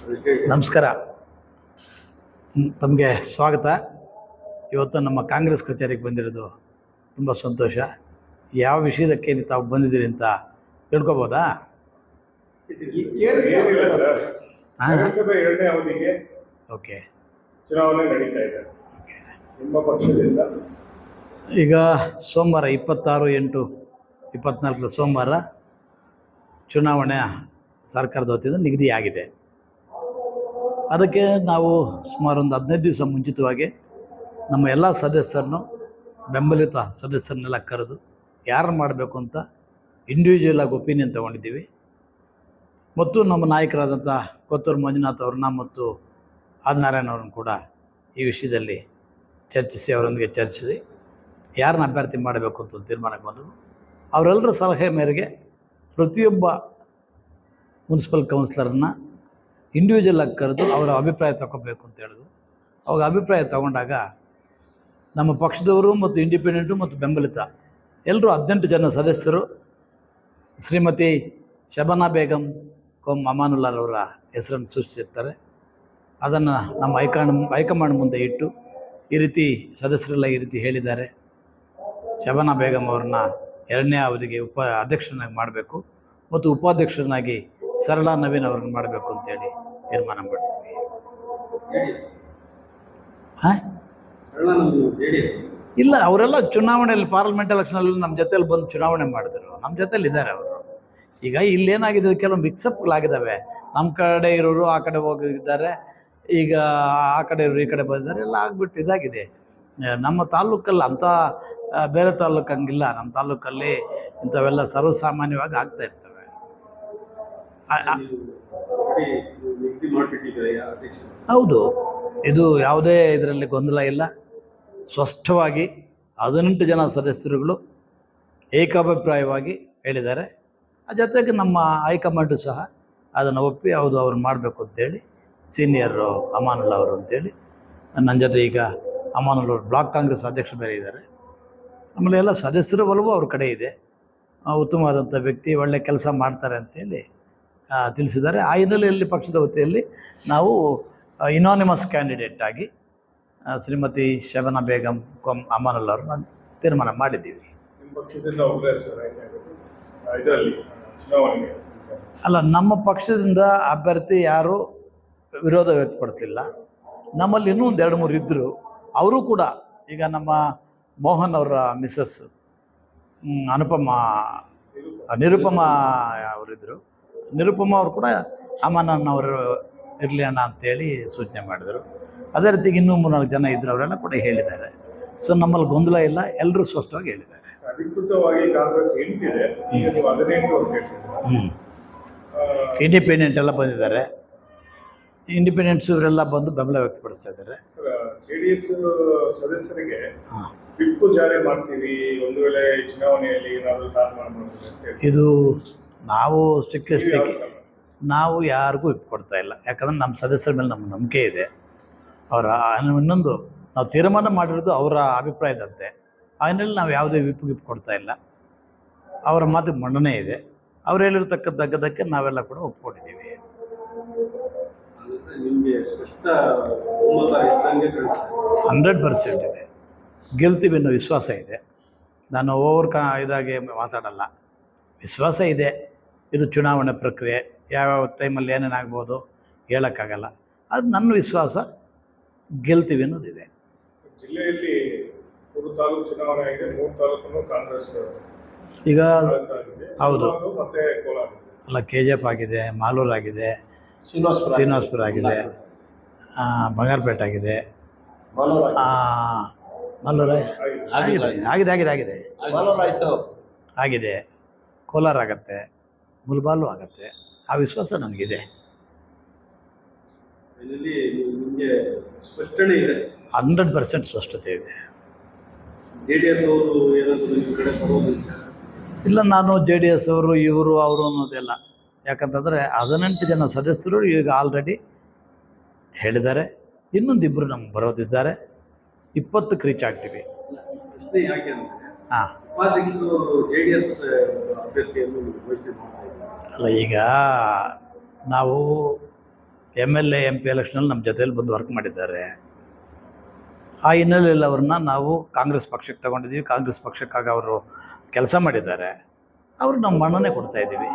ನಮಸ್ಕಾರ. ತಮಗೆ ಸ್ವಾಗತ. ಇವತ್ತು ನಮ್ಮ ಕಾಂಗ್ರೆಸ್ ಕಚೇರಿಗೆ ಬಂದಿರೋದು ತುಂಬ ಸಂತೋಷ. ಯಾವ ವಿಷಯದಕ್ಕೆ ತಾವು ಬಂದಿದ್ದೀರಿ ಅಂತ ತಿಳ್ಕೊಬೋದಾ? ಎರಡನೇ ಅವಧಿಗೆ ಓಕೆ. ಚುನಾವಣೆ ನಡೀತಾ ಇದೆ. ಓಕೆ. ನಿಮ್ಮ ಪಕ್ಷದಿಂದ? ಈಗ ಸೋಮವಾರ ಇಪ್ಪತ್ತಾರು ಎಂಟು ಇಪ್ಪತ್ನಾಲ್ಕರ ಸೋಮವಾರ ಚುನಾವಣೆ ಸರ್ಕಾರದ ವತಿಯಿಂದ ನಿಗದಿಯಾಗಿದೆ. ಅದಕ್ಕೆ ನಾವು ಸುಮಾರು ಒಂದು ಹದಿನೈದು ದಿವಸ ಮುಂಚಿತವಾಗಿ ನಮ್ಮ ಎಲ್ಲ ಸದಸ್ಯರನ್ನು, ಬೆಂಬಲಿತ ಸದಸ್ಯರನ್ನೆಲ್ಲ ಕರೆದು ಯಾರು ಮಾಡಬೇಕು ಅಂತ ಇಂಡಿವಿಜುವಲ್ ಆಗಿ ಒಪಿನಿಯನ್ ತೊಗೊಂಡಿದ್ದೀವಿ. ಮತ್ತು ನಮ್ಮ ನಾಯಕರಾದಂಥ ಕೊತ್ತೂರು ಮಂಜುನಾಥ್ ಅವ್ರನ್ನ ಮತ್ತು ಆದಿನಾರಾಯಣ ಅವ್ರನ್ನ ಕೂಡ ಈ ವಿಷಯದಲ್ಲಿ ಚರ್ಚಿಸಿ, ಅವರೊಂದಿಗೆ ಚರ್ಚಿಸಿ ಯಾರನ್ನ ಅಭ್ಯರ್ಥಿ ಮಾಡಬೇಕು ಅಂತ ತೀರ್ಮಾನಕ್ಕೆ ಬಂದವು. ಅವರೆಲ್ಲರ ಸಲಹೆ ಮೇರೆಗೆ ಪ್ರತಿಯೊಬ್ಬ ಮುನ್ಸಿಪಲ್ ಕೌನ್ಸಿಲರನ್ನು ಇಂಡಿವಿಜುವಲ್ ಆಗಿ ಕರೆದು ಅವರ ಅಭಿಪ್ರಾಯ ತಗೋಬೇಕು ಅಂತ ಹೇಳಿದ್ರು. ಅವಾಗ ಅಭಿಪ್ರಾಯ ತಗೊಂಡಾಗ ನಮ್ಮ ಪಕ್ಷದವರು ಮತ್ತು ಇಂಡಿಪೆಂಡೆಂಟು ಮತ್ತು ಬೆಂಬಲಿತ ಎಲ್ಲರೂ ಹದಿನೆಂಟು ಜನ ಸದಸ್ಯರು. ಶ್ರೀಮತಿ ಶಬನಾ ಬೇಗಂ ಕೋಮ್ ಅಮಾನುಲ್ಲಾರವರ ಹೆಸರನ್ನು ಸೃಷ್ಟಿಸಿರ್ತಾರೆ. ಅದನ್ನು ನಮ್ಮ ಹೈಕಮಾಂಡ್ ಹೈಕಮಾಂಡ್ ಮುಂದೆ ಇಟ್ಟು ಈ ರೀತಿ ಸದಸ್ಯರೆಲ್ಲ ಈ ರೀತಿ ಹೇಳಿದ್ದಾರೆ. ಶಬನಾ ಬೇಗಂ ಅವ್ರನ್ನ ಎರಡನೇ ಅವಧಿಗೆ ಉಪ, ಅಧ್ಯಕ್ಷನಾಗಿ ಮಾಡಬೇಕು. ಮತ್ತು ಉಪಾಧ್ಯಕ್ಷರನ್ನಾಗಿ ಸರಳಾ ನವೀನ್ ಅವ್ರನ್ನ ಮಾಡಬೇಕು ಅಂತೇಳಿ ತೀರ್ಮಾನ ಮಾಡ್ತೀವಿ. ಇಲ್ಲ, ಅವರೆಲ್ಲ ಚುನಾವಣೆಯಲ್ಲಿ ಪಾರ್ಲಿಮೆಂಟ್ ಎಲೆಕ್ಷನಲ್ಲಿ ನಮ್ಮ ಜೊತೆಲಿ ಬಂದು ಚುನಾವಣೆ ಮಾಡಿದ್ರು. ನಮ್ಮ ಜೊತೆಲಿ ಇದ್ದಾರೆ ಅವರು. ಈಗ ಇಲ್ಲೇನಾಗಿದೆ, ಕೆಲವು ಮಿಕ್ಸಪ್ಗಳಾಗಿದ್ದಾವೆ ನಮ್ಮ ಕಡೆ ಇರೋರು ಆ ಕಡೆ ಹೋಗಿದ್ದಾರೆ, ಈಗ ಆ ಕಡೆ ಇರೋರು ಈ ಕಡೆ ಬಂದಿದ್ದಾರೆ, ಎಲ್ಲ ಆಗ್ಬಿಟ್ಟು ಇದಾಗಿದೆ. ನಮ್ಮ ತಾಲೂಕಲ್ಲಿ ಅಂಥ ಬೇರೆ ತಾಲೂಕು ಹಂಗಿಲ್ಲ ನಮ್ಮ ತಾಲೂಕಲ್ಲಿ ಇಂಥವೆಲ್ಲ ಸರ್ವಸಾಮಾನ್ಯವಾಗಿ ಆಗ್ತಾ ಇರ್ತವೆ. ಹೌದು. ಇದು ಯಾವುದೇ ಇದರಲ್ಲಿ ಗೊಂದಲ ಇಲ್ಲ. ಸ್ಪಷ್ಟವಾಗಿ ಹದಿನೆಂಟು ಜನ ಸದಸ್ಯರುಗಳು ಏಕಾಭಿಪ್ರಾಯವಾಗಿ ಹೇಳಿದ್ದಾರೆ. ಜೊತೆಗೆ ನಮ್ಮ ಹೈಕಮಾಂಡು ಸಹ ಅದನ್ನು ಒಪ್ಪಿ ಹೌದು ಅವ್ರು ಮಾಡಬೇಕು ಅಂತೇಳಿ ಸೀನಿಯರು ಅಮಾನುಲ್ ಅವರು ಅಂತೇಳಿ ನನ್ನ ಜೊತೆ ಈಗ ಅಮಾನುಲ್ ಅವರು ಬ್ಲಾಕ್ ಕಾಂಗ್ರೆಸ್ ಅಧ್ಯಕ್ಷ ಬೇರೆ ಇದ್ದಾರೆ. ಆಮೇಲೆ ಎಲ್ಲ ಸದಸ್ಯರ ಒಲವು ಅವ್ರ ಕಡೆ ಇದೆ. ಉತ್ತಮವಾದಂಥ ವ್ಯಕ್ತಿ ಒಳ್ಳೆ ಕೆಲಸ ಮಾಡ್ತಾರೆ ಅಂತೇಳಿ ತಿಳಿಸಿದ್ದಾರೆ. ಆ ಹಿನ್ನೆಲೆಯಲ್ಲಿ ಪಕ್ಷದ ವತಿಯಲ್ಲಿ ನಾವು ಇನಾನಿಮಸ್ ಕ್ಯಾಂಡಿಡೇಟ್ ಆಗಿ ಶ್ರೀಮತಿ ಶಬನಾ ಬೇಗಂ ಕೊಮ್ ಅಮಾನಲ್ ಅವ್ರನ್ನ ತೀರ್ಮಾನ ಮಾಡಿದ್ದೀವಿ. ಅಲ್ಲ ನಮ್ಮ ಪಕ್ಷದಿಂದ ಅಭ್ಯರ್ಥಿ ಯಾರು ವಿರೋಧ ವ್ಯಕ್ತಪಡಿಸಲಿಲ್ಲ. ನಮ್ಮಲ್ಲಿ ಇನ್ನೂ ಒಂದು ಎರಡು ಮೂರು ಇದ್ದರು ಅವರು ಕೂಡ ಈಗ ನಮ್ಮ ಮೋಹನ್ ಅವರ ಮಿಸ್ಸಸ್ ಅನುಪಮ ನಿರುಪಮ ಅವರಿದ್ದರು ನಿರುಪಮ ಅವರು ಕೂಡ ಅಮ್ಮನವರು ಅವರು ಇರಲಿ ಅಣ್ಣ ಅಂತೇಳಿ ಸೂಚನೆ ಮಾಡಿದರು. ಅದೇ ರೀತಿ ಇನ್ನೂ ಮೂರ್ನಾಲ್ಕು ಜನ ಇದ್ದರು ಅವರೆಲ್ಲ ಕೂಡ ಹೇಳಿದ್ದಾರೆ. ಸೊ ನಮ್ಮಲ್ಲಿ ಗೊಂದಲ ಇಲ್ಲ ಎಲ್ಲರೂ ಸ್ಪಷ್ಟವಾಗಿ ಹೇಳಿದ್ದಾರೆ. ಹ್ಞೂ ಇಂಡಿಪೆಂಡೆಂಟ್ ಎಲ್ಲ ಬಂದಿದ್ದಾರೆ. ಇಂಡಿಪೆಂಡೆಂಟ್ಸ್ ಇವರೆಲ್ಲ ಬಂದು ಬೆಂಬಲ ವ್ಯಕ್ತಪಡಿಸ್ತಾ ಇದ್ದಾರೆ. ಜೆ ಡಿ ಎಸ್ ಸದಸ್ಯರಿಗೆ ಹಾಂ. ಜಾರಿ ಮಾಡ್ತೀವಿ ಒಂದು ವೇಳೆ ಚುನಾವಣೆಯಲ್ಲಿ ಏನಾದರೂ. ಇದು ನಾವು ಸ್ಟ್ರಿಕ್ಟ್ಲಿ ನೀವು ಸ್ಪೀಕಿಂಗ್ ನಾವು ಯಾರಿಗೂ ವಿಪ್ ಕೊಡ್ತಾ ಇಲ್ಲ. ಯಾಕಂದ್ರೆ ನಮ್ಮ ಸದಸ್ಯರ ಮೇಲೆ ನಮ್ಮ ನಂಬಿಕೆ ಇದೆ. ಅವರ ಇನ್ನೊಂದು ನಾವು ತೀರ್ಮಾನ ಮಾಡಿರೋದು ಅವರ ಅಭಿಪ್ರಾಯದಂತೆ. ಹಿನ್ನೆಲೆಯಲ್ಲಿ ನಾವು ಯಾವುದೇ ವಿಪ್ ಗಿಪ್ ಕೊಡ್ತಾ ಇಲ್ಲ. ಅವರ ಮಾತಿಗೆ ಮನ್ನಣೆ ಇದೆ. ಅವ್ರು ಹೇಳಿರ್ತಕ್ಕದ್ದಕ್ಕೆ ನಾವೆಲ್ಲ ಕೂಡ ಒಪ್ಕೊಂಡಿದ್ದೀವಿ. ಹಂಡ್ರೆಡ್ ಪರ್ಸೆಂಟ್ ಇದೆ. ಗೆಲ್ತೀವಿ ಅನ್ನೋ ವಿಶ್ವಾಸ ಇದೆ. ನಾನು ಓವರ್ ಕಾ ಇದಾಗಿ ಮಾತಾಡಲ್ಲ. ವಿಶ್ವಾಸ ಇದೆ. ಇದು ಚುನಾವಣೆ ಪ್ರಕ್ರಿಯೆ. ಯಾವ್ಯಾವ ಟೈಮಲ್ಲಿ ಏನೇನಾಗ್ಬೋದು ಹೇಳೋಕ್ಕಾಗಲ್ಲ. ಅದು ನನ್ನ ವಿಶ್ವಾಸ. ಗೆಲ್ತೀವಿ ಅನ್ನೋದಿದೆ ಜಿಲ್ಲೆಯಲ್ಲಿ ಮೂರು ತಾಲೂಕು ಚುನಾವಣೆ ಆಗಿದೆ. ಮೂರು ತಾಲೂಕನ್ನು ಕಾಂಗ್ರೆಸ್ ಈಗ ಆಗಿದೆ. ಹೌದು. ಮತ್ತೆ ಕೋಲಾರ. ಅಲ್ಲ ಕೆ ಜಿ ಎಫ್ ಆಗಿದೆ ಮಾಲೂರು ಆಗಿದೆ. ಶ್ರೀನಿವಾಸಪುರ ಆಗಿದೆ ಬಂಗಾರಪೇಟೆ ಆಗಿದೆ. ಆ, ಮಾಲೂರು ಆಗಿದೆ. ಆಗಿದೆ ಆಗಿದೆ ಆಗಿದೆ. ಆಯ್ತು. ಆಗಿದೆ. ಕೋಲಾರ ಆಗತ್ತೆ ಮುಲ್ಬಾಲು ಆಗತ್ತೆ ಆ ವಿಶ್ವಾಸ ನನಗಿದೆ ಸ್ಪಷ್ಟನೆ ಇದೆ. ಹಂಡ್ರೆಡ್ ಪರ್ಸೆಂಟ್ ಸ್ಪಷ್ಟತೆ ಇದೆ. ಜೆ ಡಿ ಎಸ್ ಅವರು ಏನಾದರೂ ನಿಮ್ಮ ಕಡೆ ಬರೋದು ವಿಚಾರ ಇಲ್ಲ ನಾನು ಜೆ ಡಿ ಎಸ್ ಅವರು ಇವರು ಅವರು ಅನ್ನೋದೆಲ್ಲ. ಯಾಕಂತಂದರೆ ಹದಿನೆಂಟು ಜನ ಸದಸ್ಯರು ಈಗ ಆಲ್ರೆಡಿ ಹೇಳಿದ್ದಾರೆ. ಇನ್ನೊಂದಿಬ್ಬರು ನಮ್ಗೆ ಬರೋದಿದ್ದಾರೆ. ಇಪ್ಪತ್ತಕ್ಕೆ ರೀಚ್ ಆಗ್ತೀವಿ. ಹಾಂ. ಜೆ ಅಭ್ಯರ್ಥಿಯನ್ನು ಅಲ್ಲ, ಈಗ ನಾವು M L A M P ಎಲೆಕ್ಷನಲ್ಲಿ ನಮ್ಮ ಜೊತೆಯಲ್ಲಿ ಬಂದು ವರ್ಕ್ ಮಾಡಿದ್ದಾರೆ. ಆ ಹಿನ್ನೆಲೆಯಲ್ಲಿ ಅವ್ರನ್ನ ನಾವು ಕಾಂಗ್ರೆಸ್ ಪಕ್ಷಕ್ಕೆ ತಗೊಂಡಿದ್ದೀವಿ. ಕಾಂಗ್ರೆಸ್ ಪಕ್ಷಕ್ಕಾಗಿ ಅವರು ಕೆಲಸ ಮಾಡಿದ್ದಾರೆ. ಅವ್ರು ನಮ್ಮ ಮಣ್ಣನ್ನೇ ಕೊಡ್ತಾ ಇದ್ದೀವಿ.